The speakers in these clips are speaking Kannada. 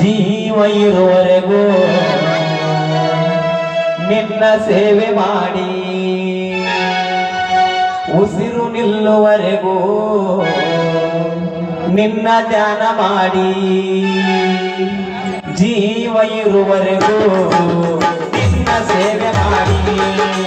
ಜೀವ ಇರುವರೆಗೂ ನಿನ್ನ ಸೇವೆ ಮಾಡಿ. ಉಸಿರು ನಿಲ್ಲುವರೆಗೂ ನಿನ್ನ ಧ್ಯಾನ ಮಾಡಿ. ಜೀವ ಇರುವರೆಗೂ ನಿನ್ನ ಸೇವೆ ಮಾಡಿ.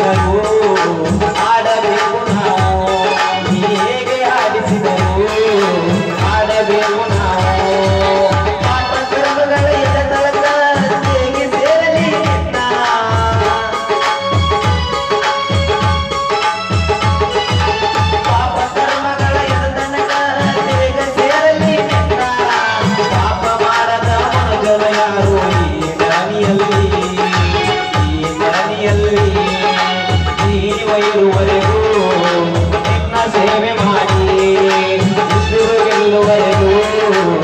Oh, oh, oh. no way, no way.